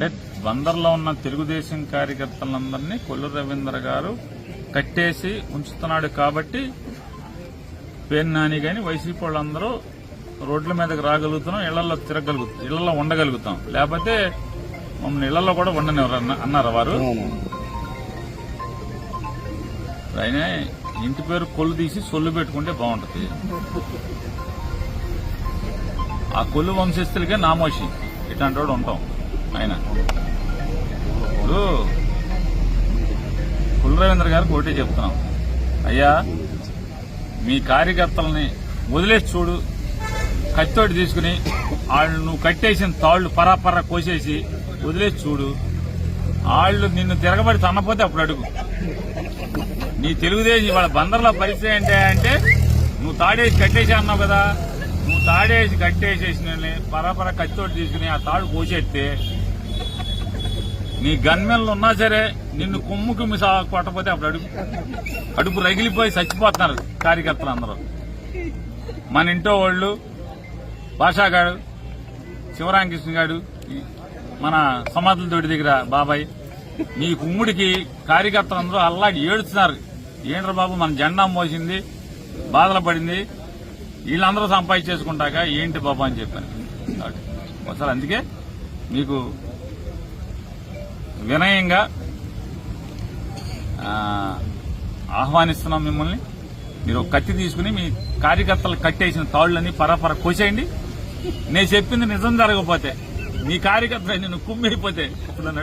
అంటే బందర్లో ఉన్న తెలుగుదేశం కార్యకర్తలందరినీ కొల్లు రవీంద్ర గారు కట్టేసి ఉంచుతున్నాడు కాబట్టి పేరు నాని గాని వైసీపీ వాళ్ళందరూ రోడ్ల మీదకి రాగలుగుతున్నాం ఇళ్ళలో తిరగలుగుతాం ఇళ్ళలో ఉండగలుగుతాం. లేకపోతే మమ్మల్ని ఇళ్ళలో కూడా ఉండనివ్వరు అన్న- అన్నారు వారు? ఆయన ఇంటి పేరు కొల్లు తీసి సొల్లు పెట్టుకుంటే బాగుంటది. ఆ కొల్లు వంశస్థులకే నామోషి. ఇట్లాంటి వాడు ఉంటాం. ఆయన ఇప్పుడు కుల రవీంద్ర గారికి ఒకటే చెప్తున్నాం. అయ్యా మీ కార్యకర్తలని వదిలేసి చూడు. కత్తోటి తీసుకుని వాళ్ళు నువ్వు కట్టేసిన తాళ్ళు పరాపరా కోసేసి వదిలేసి చూడు. వాళ్ళు నిన్ను తిరగబడి తన్నపోతే అప్పుడు అడుగు. నీ తెలుగుదేశం వాళ్ళ బందర్లో పరిస్థితి ఏంటి అంటే నువ్వు తాడేసి కట్టేసి అన్నావు కదా. నువ్వు తాడేసి కట్టేసేసిన పరాపరా కత్తోటి తీసుకుని ఆ తాడు కోసేస్తే నీ గన్మెన్లు ఉన్నా సరే నిన్ను కొమ్ము కుమ్మి సా కొట్టపోతే అప్పుడు అడుగు. అడుపు రగిలిపోయి చచ్చిపోతున్నారు కార్యకర్తలు అందరూ. మన ఇంటో వాళ్ళు భాషాగాడు శివరామకృష్ణ గాడు మన సమాధుల తోటి దగ్గర బాబాయ్ నీ కుమ్ముడికి కార్యకర్తలు అందరూ అల్లాడి ఏడుస్తున్నారు. ఏంట్రా బాబు మన జెండా మోసింది బాధలు పడింది వీళ్ళందరూ సంపాదించేసుకుంటాక ఏంటి బాబు అని చెప్పాను. ఒకసారి అందుకే మీకు వినయంగా ఆహ్వానిస్తున్నాం మిమ్మల్ని. మీరు కత్తి తీసుకుని మీ కార్యకర్తలు కట్టేసిన తాళ్ళని పరపర కోసేయండి. నేను చెప్పింది నిజం జరగకపోతే మీ కార్యకర్తలు నేను కుమ్మిడిపోతే ఇప్పుడు నన్ను